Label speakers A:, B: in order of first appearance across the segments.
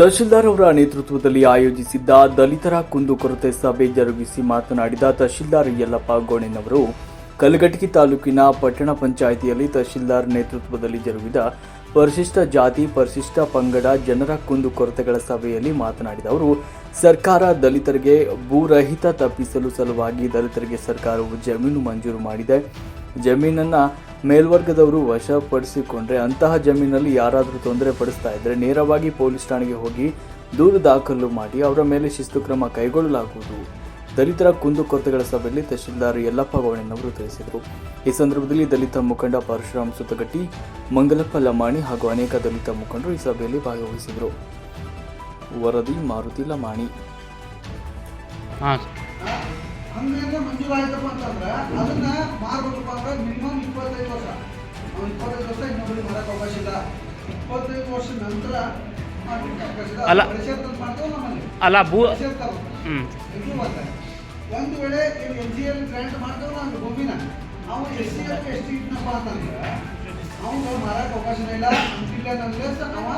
A: ತಹಶೀಲ್ದಾರ್ ಅವರ ನೇತೃತ್ವದಲ್ಲಿ ಆಯೋಜಿಸಿದ್ದ ದಲಿತರ ಕುಂದುಕೊರತೆ ಸಭೆ ಜರುಗಿಸಿ ಮಾತನಾಡಿದ ತಹಶೀಲ್ದಾರ್ ಯಲ್ಲಪ್ಪ ಗೋಣೆನವರು ಕಲಘಟಕಿ ತಾಲೂಕಿನ ಪಟ್ಟಣ ಪಂಚಾಯಿತಿಯಲ್ಲಿ ತಹಶೀಲ್ದಾರ್ ನೇತೃತ್ವದಲ್ಲಿ ಜರುಗಿದ ಪರಿಶಿಷ್ಟ ಜಾತಿ, ಪರಿಶಿಷ್ಟ ಪಂಗಡ, ಜನರ ಕುಂದುಕೊರತೆಗಳ ಸಭೆಯಲ್ಲಿ ಮಾತನಾಡಿದ ಅವರು, ಸರ್ಕಾರ ದಲಿತರಿಗೆ ಭೂರಹಿತ ತಪ್ಪಿಸಲು ಸಲುವಾಗಿ ದಲಿತರಿಗೆ ಸರ್ಕಾರವು ಜಮೀನು ಮಂಜೂರು ಮಾಡಿದೆ. ಜಮೀನನ್ನ ಮೇಲ್ವರ್ಗದವರು ವಶಪಡಿಸಿಕೊಂಡ್ರೆ ಅಂತಹ ಜಮೀನಲ್ಲಿ ಯಾರಾದರೂ ತೊಂದರೆ ಪಡಿಸ್ತಾ ಇದ್ರೆ ನೇರವಾಗಿ ಪೊಲೀಸ್ ಠಾಣೆಗೆ ಹೋಗಿ ದೂರು ದಾಖಲು ಮಾಡಿ ಅವರ ಮೇಲೆ ಶಿಸ್ತು ಕ್ರಮ ಕೈಗೊಳ್ಳಲಾಗುವುದು. ದಲಿತರ ಕುಂದುಕೊರತೆಗಳ ಸಭೆಯಲ್ಲಿ ತಹಶೀಲ್ದಾರ್ ಯಲ್ಲಪ್ಪ ಗೌಡಣ್ಣವರು ತಿಳಿಸಿದರು. ಈ ಸಂದರ್ಭದಲ್ಲಿ ದಲಿತ ಮುಖಂಡ ಪರಶುರಾಮ್ ಸುತಗಟ್ಟಿ ಮಂಗಲಪ್ಪ ಲಮಾಣಿ ಹಾಗೂ ಅನೇಕ ದಲಿತ ಮುಖಂಡರು ಈ ಸಭೆಯಲ್ಲಿ ಭಾಗವಹಿಸಿದರು. ವರದಿ ಮಾರುತಿ ಲಮಾಣಿ.
B: ಹಂಗೇನ ಮಂಜೂರಾಯ್ತಪ್ಪ ಅಂತಂದ್ರೆ ಅದನ್ನ ಮಾರ್ಬೇಕಪ್ಪ ಅಂದ್ರೆ ಮಿನಿಮಮ್ ಇಪ್ಪತ್ತೈದು ವರ್ಷ. ನಾವು ಇಪ್ಪತ್ತೈದು ವರ್ಷ ಇನ್ನೊಬ್ಬರಿಗೆ ಮಾರಕ್ಕೆ ಅವಕಾಶ ಇಲ್ಲ. ಇಪ್ಪತ್ತೈದು ವರ್ಷ ನಂತರ
C: ಅಲ್ಲ. ಅಲ್ಲ ಭೂ
B: ತಗೋ. ಒಂದು ವೇಳೆ ಎನ್ ಸಿ ಎಲ್ ಗ್ರ್ಯಾಂಟ್ ಮಾಡ್ತೇವೆ ನಾವು ಭೂಮಿನ ಅವ S C L S T ಇದ್ನಪ್ಪ ಅಂತಂದ್ರೆ ಅವ್ನು ಮಾರಕ್ಕೆ ಅವಕಾಶ ಇಲ್ಲ. ಅಂತಿಲ್ಲ ಅಂದ್ರೆ ಅವ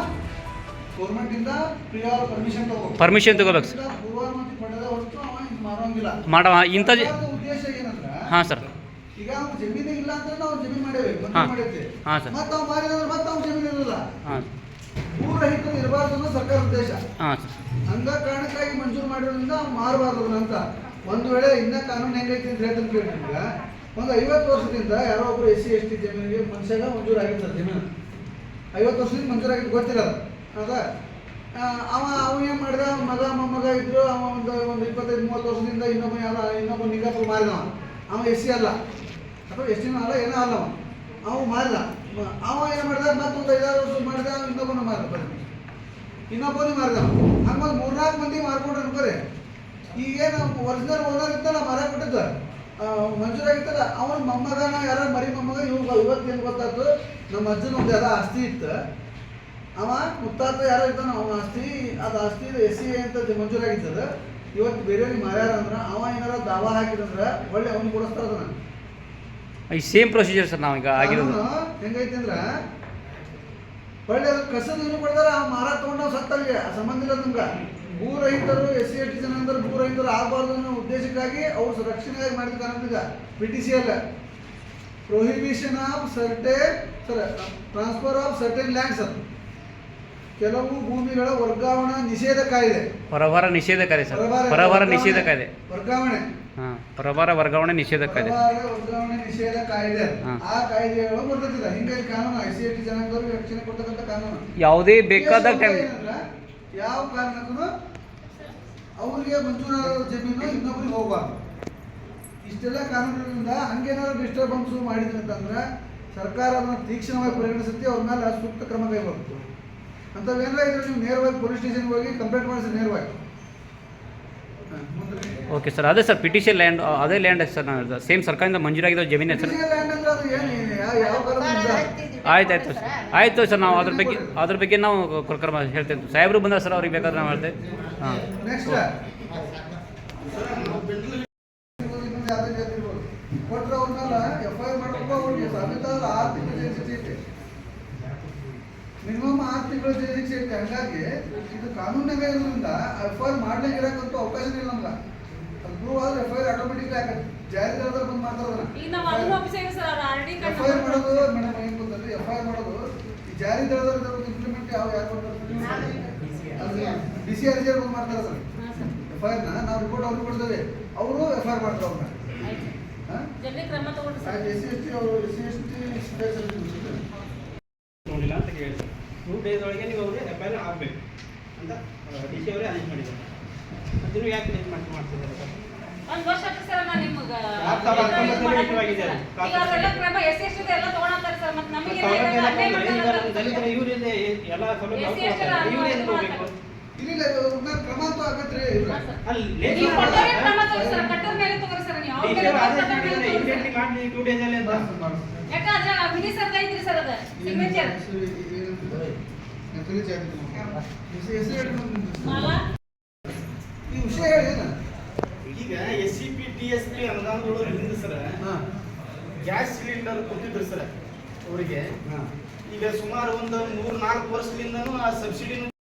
B: ಗೌರ್ಮೆಂಟ್ ಇಂದ ಪ್ರಿಯರ್ ಪರ್ಮಿಷನ್ ತಗೋಬೇಕು.
C: ಪರ್ಮಿಷನ್ ತಗೋಬೇಕು.
B: ಪೂರ್ವಾನುಮತಿ ಪಡೆದ ಹೊರತು ಅವ ಇದು ಮಾರೋಂಗಿಲ್ಲ
C: ಮಾಡವ ಇಂಥ
B: ಉದ್ದೇಶ ಏನಂದ್ರ
C: ಹಾಂ ಸರ್.
B: ಈಗ ಅವ್ನು ಜಮೀನು ಇಲ್ಲ ಅಂದ್ರೆ ನಾವು ಜಮೀನು ಮಾಡೇವಿ
C: ಹಾ.
B: ಮಾಡೈತಿ
C: ಹಾಂ ಸರ್.
B: ಮತ್ತೆ ಅವ್ನು ಮಾರಿದ್ರೆ ಮತ್ತೆ ಅವ್ನು ಜಮೀನು ಇರಲ್ಲ.
C: ಹಾಂ
B: ಭೂರಹಿತರು ಇರಬಾರ್ದು ಅನ್ನೋ ಸರ್ಕಾರ ಉದ್ದೇಶ.
C: ಹಾಂ ಸರ್.
B: ಹಂಗ ಕಾರಣಕ್ಕಾಗಿ ಮಂಜೂರು ಮಾಡಿರೋದ್ರಿಂದ ಅವ್ನು ಮಾರಬಾರ್ದು ಅಂತ. ಒಂದು ವೇಳೆ ಇನ್ನ ಕಾನೂನು ಹೆಂಗೈತಿ ಅಂತ ಹೇಳ್ತಾನೆ ಕೇಳಿದ್ರಿಂದ ಒಂದು ಐವತ್ತು ವರ್ಷದಿಂದ ಯಾರೋ ಒಬ್ರು ಎಸ್ ಸಿ ಎಸ್ ಟಿ ಜಮೀನಿಗೆ ಮನುಷ್ಯಾಗ ಮಂಜೂರು ಆಗಿರ್ತಾರೆ ಜಮೀನು. ಐವತ್ತು ವರ್ಷದಿಂದ ಮಂಜೂರಾಗಿದ್ದು ಗೊತ್ತಿರಲ್ಲ ಹೌದಾ? ಅವ ಅವ ಏನು ಮಾಡಿದ? ಮಗ, ಮೊಮ್ಮಗ ಇದ್ರು, ಅವ ಒಂದು ಒಂದು ಇಪ್ಪತ್ತೈದು, ಮೂವತ್ತು ವರ್ಷದಿಂದ ಇನ್ನೊಬ್ಬ ಯಾರ ಇನ್ನೊಬ್ಬ ನಿಂಗಪ್ಪ ಮಾರಿದ ಅವ ಎಸ್ ಸಿ ಅಲ್ಲ. ಅಥವಾ ಎಸ್ ಸಿನೂ ಅಲ್ಲ, ಏನೋ ಅಲ್ಲ ಅವ ಮಾರಿದ. ಅವ ಏನು ಮಾಡಿದ? ಮತ್ತೊಂದು ಐದಾರು ವರ್ಷ ಮಾಡಿದ ಇನ್ನೊಬ್ಬನ ಮಾರಿದ ಬರೀ ಇನ್ನೊಬ್ಬನಿಗೆ ಮಾರಿದ ಹಂಗೊಂದು ಮೂರ್ನಾಲ್ಕು ಮಂದಿ ಮಾರ್ಕೊಂಡ್ರು ಅನ್ಕೋರಿ ಈಗೇನು ಒರಿಜಿನಲ್ ಓನರ್ ಇತ್ತಲ್ಲ ಮರ ಕೊಟ್ಟಿದ್ದ ಮಂಜೂರಾಗಿತ್ತಲ್ಲ ಅವನ ಮೊಮ್ಮಗನ ಯಾರ ಮರಿ ಮೊಮ್ಮಗ ಇವತ್ತು ಏನು ಗೊತ್ತಾಯ್ತು? ನಮ್ಮ ಅಜ್ಜನ ಒಂದು ಯಾರ ಆಸ್ತಿ ಇತ್ತು. ಅವ ಮುತ್ತಾತ ಯಾರೋ ಇದ್ದಾನ ಅವನ ಆಸ್ತಿ ಅದು ಆಸ್ತಿ ಎಸ್ ಸಿ ಅಂತ ಮಂಜೂರಾಗಿದ್ದದ ಇವತ್ತು ಬೇರೆಯವ್ರಿಗೆ ಮಾರ್ಯಾರ ಅಂದ್ರೆ ಅವ ಏನಾರ ದಾವಾ ಹಾಕಿದಂದ್ರೆ ಒಳ್ಳೆ ಅವ್ನು ಕೊಡಿಸ್ತಾರ ಅದನ್ನ.
C: ಈ ಸೇಮ್ ಪ್ರೊಸೀಜರ್ ಸರ್ ನಾವೀಗ ಆಗಿರೋದು.
B: ಹೆಂಗೈತೆ ಅಂದ್ರ ಒಳ್ಳೆ ಅದು ಕಸದ ಇನ್ನು ಕೊಡ್ತಾರ ಆ ಮಾರ ತಗೊಂಡು ಸತ್ತಲ್ಲಿ ಸಂಬಂಧ ಇಲ್ಲ ನಮ್ಗೆ. ಭೂ ರೈತರು ಎಸ್ ಸಿ ಟಿ ಜನ ಅಂದ್ರೆ ರೈತರು ಆಗಬಾರ್ದು ಅನ್ನೋ ಉದ್ದೇಶಕ್ಕಾಗಿ ಅವ್ರು ರಕ್ಷಣೆಗಾಗಿ ಮಾಡಿದ ಅಂತ ಈಗ ಪಿ ಟಿ ಸಿ ಅಲ್ಲ. Prohibition of certain sir transfer of certain lands ಅದು. ಕೆಲವು ಭೂಮಿಗಳ ವರ್ಗಾವಣೆ ನಿಷೇಧ ಕಾಯ್ದೆ.
C: ಪರವಾರ ನಿಷೇಧ ಕಾಯ್ದೆ ಸರ್. ಪರಭಾರ ನಿಷೇಧ ಕಾಯ್ದೆ.
B: ವರ್ಗಾವಣೆ.
C: ಹಾ ಪರಭಾರ ವರ್ಗಾವಣೆ ನಿಷೇಧ ಕಾಯ್ದೆ.
B: ವರ್ಗಾವಣೆ ನಿಷೇಧ ಕಾಯ್ದೆ. ಆ ಕಾಯ್ದೆಗಳು ಬರ್ತದಿಲ್ಲ ಹಿಂಗಾಗಿ ಕಾನೂನು ಐ ಸಿ ಟಿ ಜನಾಂಗದವ್ರಿಗೆ ರಕ್ಷಣೆ ಕೊಡ್ತಕ್ಕಂಥ ಕಾನೂನು.
C: ಯಾವುದೇ ಬೇಕಾದ ಟೈಮ್
B: ಯಾವ ಕಾರಣಕ್ಕೂ ಅವರಿಗೆ ಮಂಜೂರಾದ ಜಮೀನು ಇನ್ನೊಬ್ರಿಗೆ ಹೋಗಬಾರ್ದು. ಇಷ್ಟೆಲ್ಲ ಕಾನೂನಿನಿಂದ ಹಂಗೇನಾದ್ರು ಡಿಸ್ಟರ್ಬೆನ್ಸ್ ಮಾಡಿದ್ರೆ ಅಂತಂದ್ರೆ ಸರ್ಕಾರ ಅದನ್ನು ತೀಕ್ಷ್ಣವಾಗಿ ಪರಿಗಣಿಸುತ್ತೆ ಅವ್ರ ಮೇಲೆ ಸೂಕ್ತ ಕ್ರಮ ಕೈಗೊಳ್ಳುತ್ತೆ. ಅಂಥವೇನಾರ ಇದ್ರೆ ನೀವು ನೇರವಾಗಿ ಪೊಲೀಸ್ ಸ್ಟೇಷನ್ಗೆ ಹೋಗಿ ಕಂಪ್ಲೇಂಟ್ ಮಾಡಿಸಿ ನೇರವಾಗಿ.
C: ಓಕೆ ಸರ್ ಅದೇ ಸರ್ ಪಿಟಿಷನ್ ಲ್ಯಾಂಡ್ ಅದೇ ಲ್ಯಾಂಡ್ ಸರ್ ನಾನು ಸೇಮ್ ಸರ್ಕಾರದಿಂದ ಮಂಜೂರಾಗಿರೋ ಜಮೀನು ಸರ್ ಆಯ್ತು ಆಯ್ತು ಸರ್ ಆಯಿತು ಸರ್ ನಾವು ಅದ್ರ ಬಗ್ಗೆ ಅದ್ರ ಬಗ್ಗೆ ನಾವು ಕ್ರಮ ಹೇಳ್ತೇವೆ. ಸಾಹೇಬ್ರು ಬಂದ ಸರ್ ಅವ್ರಿಗೆ ಬೇಕಾದ್ರೆ ನಾವು ಹೇಳ್ತೇವೆ. ಹಾಂ
B: ನೆಕ್ಸ್ಟ್ ಕೊಟ್ರೆ ಅವ್ರ ಮೇಲೆ ಎಫ್ ಐ ಆರ್ ಮಾಡಬೇಕು ಅವ್ರಿಗೆ ಸಮೇತ ಆರು ತಿಂಗಳ ಜೈಲು ಶಿಕ್ಷೆ ಐತೆ ಶಿಕ್ಷೆ ಐತೆ ಹಂಗಾಗಿ ಇದು ಕಾನೂನಾಗ ಇರೋದ್ರಿಂದ ಎಫ್ ಐ ಆರ್ ಮಾಡ್ಲಿಕ್ಕೆ ಇರಕ್ಕಂತೂ ಅವಕಾಶ ಇಲ್ಲ ನಮ್ಗೆ. ಅದು ಪ್ರೂವ್ ಆದ್ರೆ ಎಫ್ ಐ ಆರ್ ಆಟೋಮೆಟಿಕ್ ಆಗತ್ತೆ ಜಾರಿದಾರರು ಬಂದು ಮಾಡ್ತಾರಲ್ಲ
D: ಈಗ ನಾವು ಅದನ್ನ ಆಫೀಸಿಗೆ sir already
B: F I R ಮಾಡೋದು ಮೇಡಮ್ ಏನು ಗೊತ್ತಲ್ರಿ ಎಫ್ ಐ ಆರ್ ಮಾಡೋದು ಈ ಜಾರಿ ದಳದವ್ರ ಇಂಪ್ಲಿಮೆಂಟ್ ಯಾವ ಯಾರು ಮಾಡ್ತಾರೆ? ಡಿ ಸಿ ಆರ್ ಜಿ ಬಂದು ಮಾಡ್ತಾರೆ ಸರ್. ಎಫ್ ಐ ಆರ್ನ ನಾವು ರಿಪೋರ್ಟ್ ಅವ್ರಿಗೆ ಕೊಡ್ತೇವೆ. ಅವರು ಎಫ್ ಐ ಆರ್ ಮಾಡ್ತಾರೆ ಅವ್ರನ್ನ ಎಸ್ ಸಿ ಎಸ್ ಟಿ ಅವರು S C S T
E: two days ಒಳಗೆ ನೀವು ಅವ್ರಿಗೆ ಎಫ್ ಐ ಆರ್ ಆಗಬೇಕು ಅಂತ ಡಿ ಸಿ ಅವರೇ ಅರೇಂಜ್ ಮಾಡಿದ್ದಾರೆ. ಅದನ್ನು ನೀವು ಯಾಕೆ ಅರೇಂಜ್ ಮಾಡಿ ಮಾಡ್ತಿದ್ದಾರೆ ಸರ್?
D: ಒಂದ್ ವರ್ಷ ಸರ್ ನಾನು ನಿಮ್ಗೆ. ಕ್ರಮ ಎಸ್ ಎಸ್ ಎಲ್ಲ ತಗೊಳಂತಾರೆ ಸರ್ ಮತ್ತೆ ನಮಗೆ
E: ಎಲ್ಲ ದಲಿತರ ಇವರಿಂದ ಸೌಲಭ್ಯ ಇವ್ರು ಏನು ಹೋಗ್ಬೇಕು
B: ಇಲ್ಲ ಇವ್ರನ್ನ ಕ್ರಮ ಅಂತ ಆಗತ್ರಿ ಇವ್ರ
E: ಅಲ್ಲಿ
D: ಕ್ರಮ ಸರ್ ಮೇಲೆ ತಗೋರಿ ಸರ್ ನೀವು ಅವ್ರ
E: ಡಿ ಸಿ
D: ಮೇಲೆ
E: ಅವರು ಆದೇಶ
D: ಕಟ್ಟೋರ್ ಮೇಲೆ
E: ಮಾಡಿದ್ದಾರೆ.
D: ತಗೊಳ್ಳಿ
E: ಇಮಿಡಿಯೇಟ್ಲಿ
D: ಸರ್.
E: ಮಾಡಿ ಟೂ ಡೇಸ್ ಅಲ್ಲಿ ಅಂತ
D: ಯಾಕ ಅದ್ರ ಮಿನಿಸ್ಟರ್ ಐತ್ರಿ ಸರ್ ಅದ ಸಿಗ್ನೇಚರ್ ಮಾಲ
B: ಈ ವಿಷಯ ಹೇಳಿ
F: ಈಗ S C P T S P ಅನುದಾನಗಳು ಹಿಂದೆ ಸರ. ಗ್ಯಾಸ್ ಸಿಲಿಂಡರ್ ಕೊಟ್ಟಿದ್ರು ಸರ್ ಅವರಿಗೆ. ಈಗ ಸುಮಾರು ಒಂದು ಮೂರ್ ನಾಲ್ಕು ವರ್ಷದಿಂದನೂ ಆ ಸಬ್ಸಿಡಿನೂ